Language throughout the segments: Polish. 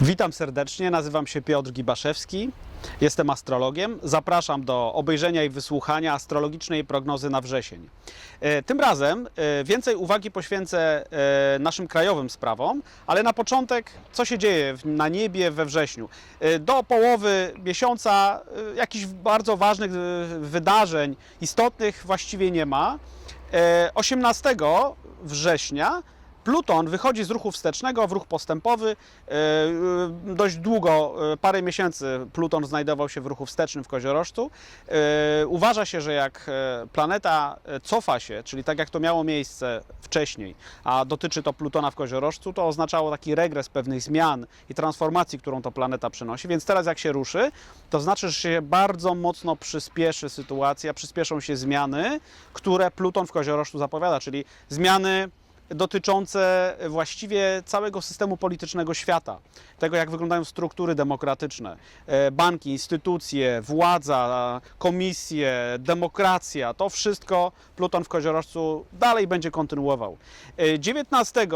Witam serdecznie, nazywam się Piotr Gibaszewski, jestem astrologiem. Zapraszam do obejrzenia i wysłuchania astrologicznej prognozy na wrzesień. E, Tym razem e, więcej uwagi poświęcę e, naszym krajowym sprawom, ale na początek, co się dzieje na niebie we wrześniu. Do połowy miesiąca jakichś bardzo ważnych wydarzeń, istotnych właściwie nie ma. E, 18 września Pluton wychodzi z ruchu wstecznego w ruch postępowy. E, e, Dość długo, e, parę miesięcy Pluton znajdował się w ruchu wstecznym w koziorożcu. Uważa się, że jak planeta cofa się, czyli tak jak to miało miejsce wcześniej, a dotyczy to Plutona w koziorożcu, to oznaczało taki regres pewnych zmian i transformacji, którą to planeta przynosi. Więc teraz jak się ruszy, to znaczy, że się bardzo mocno przyspieszy sytuacja, przyspieszą się zmiany, które Pluton w koziorożcu zapowiada, czyli zmiany dotyczące właściwie całego systemu politycznego świata, tego jak wyglądają struktury demokratyczne, e, banki, instytucje, władza, komisje, demokracja, to wszystko Pluton w Koziorożcu dalej będzie kontynuował. E, 19,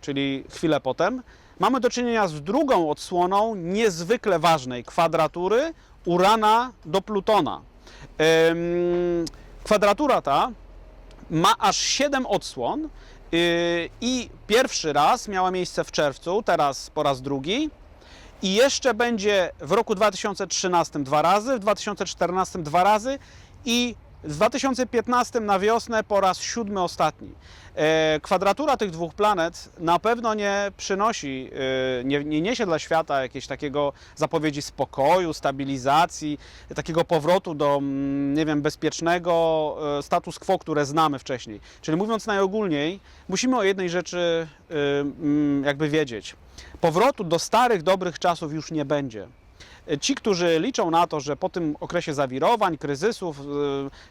czyli chwilę potem, mamy do czynienia z drugą odsłoną niezwykle ważnej kwadratury Urana do Plutona. Kwadratura ta ma aż 7 odsłon i pierwszy raz miała miejsce w czerwcu, teraz po raz drugi. I jeszcze będzie w roku 2013 dwa razy, w 2014 dwa razy i w 2015 na wiosnę po raz siódmy ostatni. E, kwadratura tych dwóch planet na pewno nie przynosi, e, nie, nie niesie dla świata jakiegoś takiego zapowiedzi spokoju, stabilizacji, takiego powrotu do, mm, nie wiem, bezpiecznego e, status quo, które znamy wcześniej. Czyli mówiąc najogólniej, musimy o jednej rzeczy mm, jakby wiedzieć. Powrotu do starych, dobrych czasów już nie będzie. Ci, którzy liczą na to, że po tym okresie zawirowań, kryzysów, y,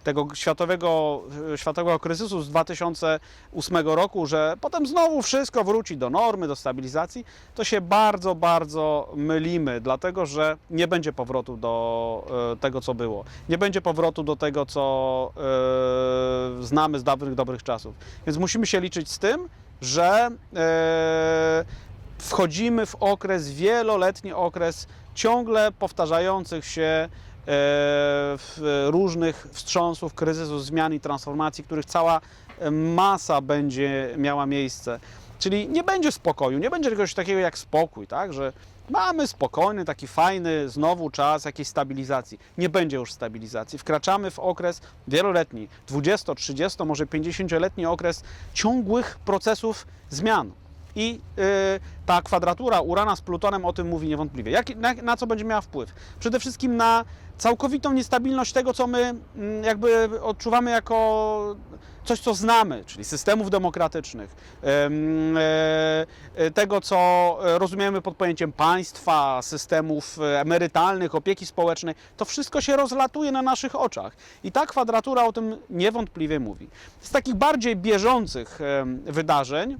tego światowego, y, światowego kryzysu z 2008 roku, że potem znowu wszystko wróci do normy, do stabilizacji, to się bardzo, bardzo mylimy, dlatego że nie będzie powrotu do y, tego, co było. Nie będzie powrotu do tego, co znamy z dawnych, dobrych czasów. Więc musimy się liczyć z tym, że wchodzimy w okres, wieloletni okres ciągle powtarzających się e, różnych wstrząsów, kryzysów, zmian i transformacji, których cała e, masa będzie miała miejsce. Czyli nie będzie spokoju, nie będzie czegoś takiego jak spokój, tak? że mamy spokojny, taki fajny znowu czas jakiejś stabilizacji. Nie będzie już stabilizacji. Wkraczamy w okres wieloletni, 20, 30, może 50-letni okres ciągłych procesów zmian. I y, ta kwadratura Urana z Plutonem o tym mówi niewątpliwie. Jak, na, na co będzie miała wpływ? Przede wszystkim na całkowitą niestabilność tego, co my mm, jakby odczuwamy jako coś, co znamy, czyli systemów demokratycznych, em, e, e, tego, co rozumiemy pod pojęciem państwa, systemów e, emerytalnych, opieki społecznej. To wszystko się rozlatuje na naszych oczach. I ta kwadratura o tym niewątpliwie mówi. Z takich bardziej bieżących wydarzeń,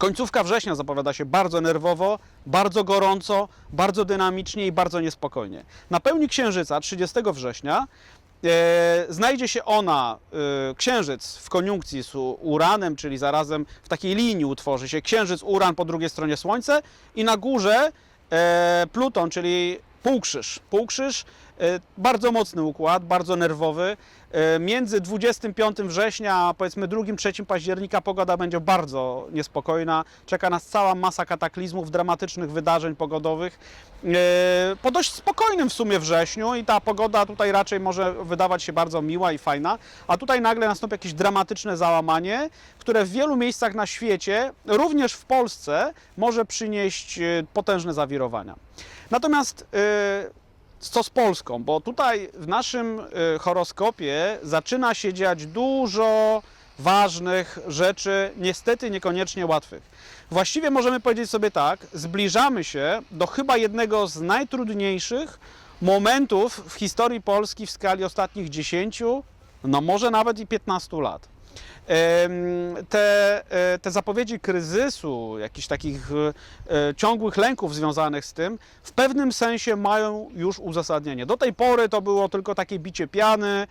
Końcówka września zapowiada się bardzo nerwowo, bardzo gorąco, bardzo dynamicznie i bardzo niespokojnie. Na pełni księżyca 30 września e, znajdzie się ona, e, księżyc w koniunkcji z Uranem, czyli zarazem w takiej linii utworzy się księżyc, Uran po drugiej stronie Słońce i na górze e, Pluton, czyli półkrzyż. Półkrzyż, e, bardzo mocny układ, bardzo nerwowy. E, Między 25 września a powiedzmy 2-3 października pogoda będzie bardzo niespokojna. Czeka nas cała masa kataklizmów, dramatycznych wydarzeń pogodowych. E, Po dość spokojnym w sumie wrześniu i ta pogoda tutaj raczej może wydawać się bardzo miła i fajna, a tutaj nagle nastąpi jakieś dramatyczne załamanie, które w wielu miejscach na świecie, również w Polsce, może przynieść e, potężne zawirowania. Natomiast co z Polską? Bo tutaj w naszym y, horoskopie zaczyna się dziać dużo ważnych rzeczy, niestety niekoniecznie łatwych. Właściwie możemy powiedzieć sobie tak, zbliżamy się do chyba jednego z najtrudniejszych momentów w historii Polski w skali ostatnich 10, no może nawet i 15 lat. Te, e, te zapowiedzi kryzysu, jakichś takich e, e, ciągłych lęków związanych z tym, w pewnym sensie mają już uzasadnienie. Do tej pory to było tylko takie bicie piany,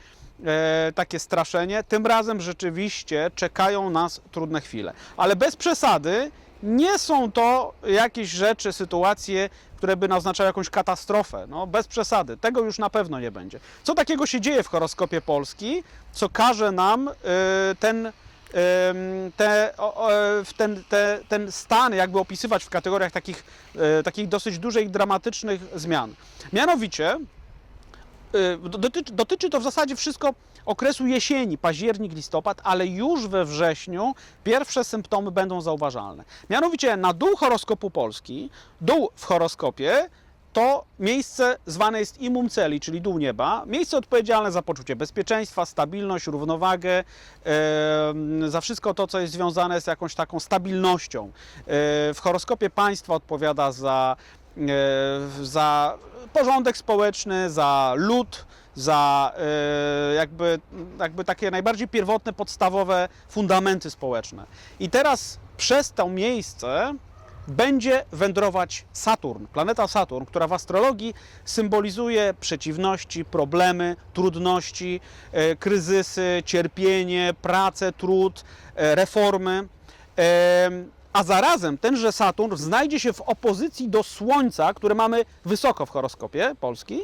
takie straszenie. Tym razem rzeczywiście czekają nas trudne chwile. Ale bez przesady nie są to jakieś rzeczy, sytuacje, które by oznaczały jakąś katastrofę. No, bez przesady. Tego już na pewno nie będzie. Co takiego się dzieje w horoskopie Polski, co każe nam y, ten, te, ten, te, ten stan jakby opisywać w kategoriach takich, y, takich dosyć dużych dramatycznych zmian. Mianowicie dotyczy, dotyczy to w zasadzie wszystko okresu jesieni, październik, listopad, ale już we wrześniu pierwsze symptomy będą zauważalne. Mianowicie na dół horoskopu Polski, dół w horoskopie to miejsce zwane jest imum celi, czyli dół nieba, miejsce odpowiedzialne za poczucie bezpieczeństwa, stabilność, równowagę, za wszystko to, co jest związane z jakąś taką stabilnością. E, w horoskopie państwa odpowiada za, e, za porządek społeczny, za lud, za e, jakby, jakby takie najbardziej pierwotne, podstawowe fundamenty społeczne. I teraz przez to miejsce będzie wędrować Saturn, planeta Saturn, która w astrologii symbolizuje przeciwności, problemy, trudności, e, kryzysy, cierpienie, pracę, trud, e, reformy. A zarazem tenże Saturn znajdzie się w opozycji do Słońca, które mamy wysoko w horoskopie Polski.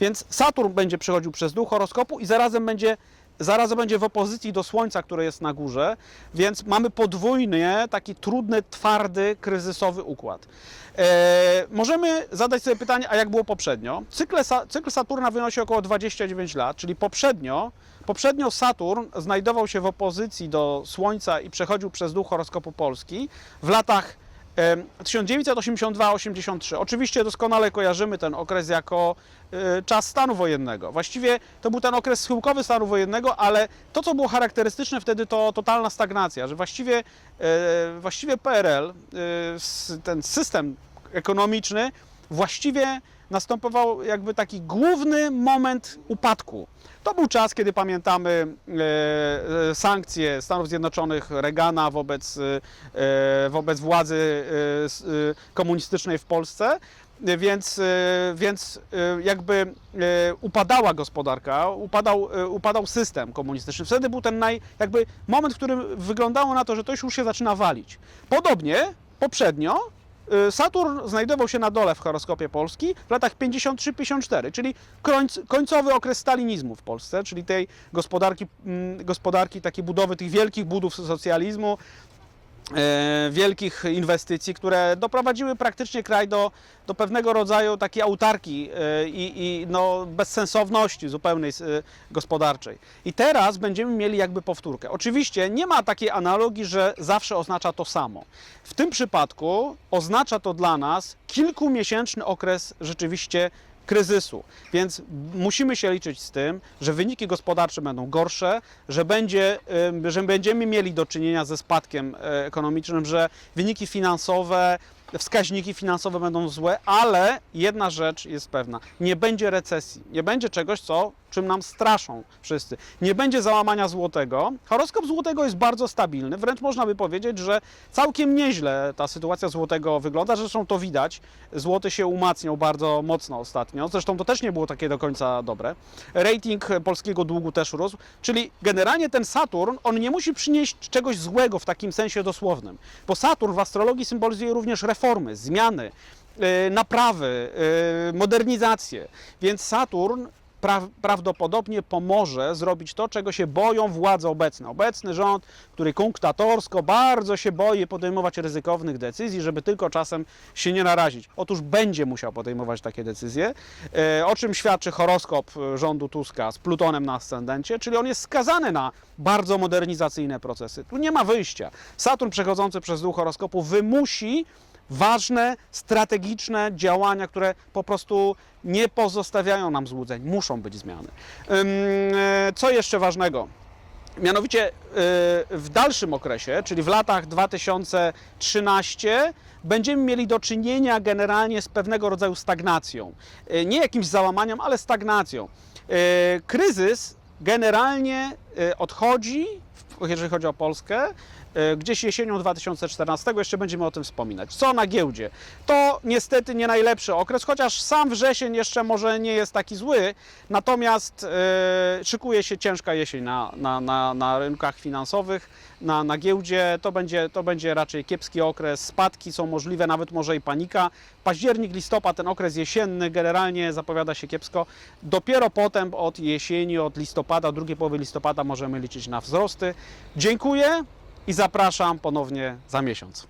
Więc Saturn będzie przechodził przez dół horoskopu i zarazem będzie, zarazem będzie w opozycji do Słońca, które jest na górze, więc mamy podwójnie taki trudny, twardy, kryzysowy układ. E, możemy zadać sobie pytanie, a jak było poprzednio? Cykle, cykl Saturna wynosi około 29 lat, czyli poprzednio, poprzednio Saturn znajdował się w opozycji do Słońca i przechodził przez dół horoskopu Polski w latach Em, 1982-83. Oczywiście doskonale kojarzymy ten okres jako e, czas stanu wojennego. Właściwie to był ten okres schyłkowy stanu wojennego, ale to, co było charakterystyczne wtedy, to totalna stagnacja, że właściwie, e, właściwie PRL, e, ten system ekonomiczny, właściwie następował jakby taki główny moment upadku. To był czas, kiedy pamiętamy e, e, sankcje Stanów Zjednoczonych, Reagana wobec, e, wobec władzy komunistycznej w Polsce. Więc, więc jakby upadała gospodarka, upadał, upadał system komunistyczny. Wtedy był ten naj, jakby moment, w którym wyglądało na to, że to już się zaczyna walić. Podobnie poprzednio Saturn znajdował się na dole w horoskopie Polski w latach 53-54, czyli końc, końcowy okres stalinizmu w Polsce, czyli tej gospodarki, mm, gospodarki takiej budowy tych wielkich budów socjalizmu, wielkich inwestycji, które doprowadziły praktycznie kraj do, do pewnego rodzaju takiej autarki e, i, i no, bezsensowności zupełnej e, gospodarczej. I teraz będziemy mieli jakby powtórkę. Oczywiście nie ma takiej analogii, że zawsze oznacza to samo. W tym przypadku oznacza to dla nas kilkumiesięczny okres rzeczywiście kryzysu. Więc musimy się liczyć z tym, że wyniki gospodarcze będą gorsze, że, będzie, że będziemy mieli do czynienia ze spadkiem e, ekonomicznym, że wyniki finansowe, wskaźniki finansowe będą złe, ale jedna rzecz jest pewna: nie będzie recesji, nie będzie czegoś, co, czym nam straszą wszyscy. Nie będzie załamania złotego. Horoskop złotego jest bardzo stabilny, wręcz można by powiedzieć, że całkiem nieźle ta sytuacja złotego wygląda. Zresztą to widać. Złoty się umacniał bardzo mocno ostatnio. Zresztą to też nie było takie do końca dobre. Rating polskiego długu też rósł. Czyli generalnie ten Saturn, on nie musi przynieść czegoś złego w takim sensie dosłownym. Bo Saturn w astrologii symbolizuje również reformy, zmiany, yy, naprawy, yy, modernizację. Więc Saturn pra, prawdopodobnie pomoże zrobić to, czego się boją władze obecne. Obecny rząd, który kunktatorsko bardzo się boi podejmować ryzykownych decyzji, żeby tylko czasem się nie narazić. Otóż będzie musiał podejmować takie decyzje, e, o czym świadczy horoskop rządu Tuska z Plutonem na ascendencie, czyli on jest skazany na bardzo modernizacyjne procesy. Tu nie ma wyjścia. Saturn przechodzący przez dół horoskopu wymusi ważne, strategiczne działania, które po prostu nie pozostawiają nam złudzeń. Muszą być zmiany. E, Co jeszcze ważnego? Mianowicie y, w dalszym okresie, czyli w latach 2013, będziemy mieli do czynienia generalnie z pewnego rodzaju stagnacją. Y, Nie jakimś załamaniem, ale stagnacją. Kryzys generalnie odchodzi, jeżeli chodzi o Polskę, e, gdzieś jesienią 2014, jeszcze będziemy o tym wspominać. Co na giełdzie? To niestety nie najlepszy okres, chociaż sam wrzesień jeszcze może nie jest taki zły, natomiast e, szykuje się ciężka jesień na, na, na, na rynkach finansowych, na, na giełdzie. To będzie, to będzie raczej kiepski okres, spadki są możliwe, nawet może i panika. Październik, listopad, ten okres jesienny generalnie zapowiada się kiepsko. Dopiero potem od jesieni, od listopada, drugiej połowy listopada możemy liczyć na wzrosty. Dziękuję i zapraszam ponownie za miesiąc.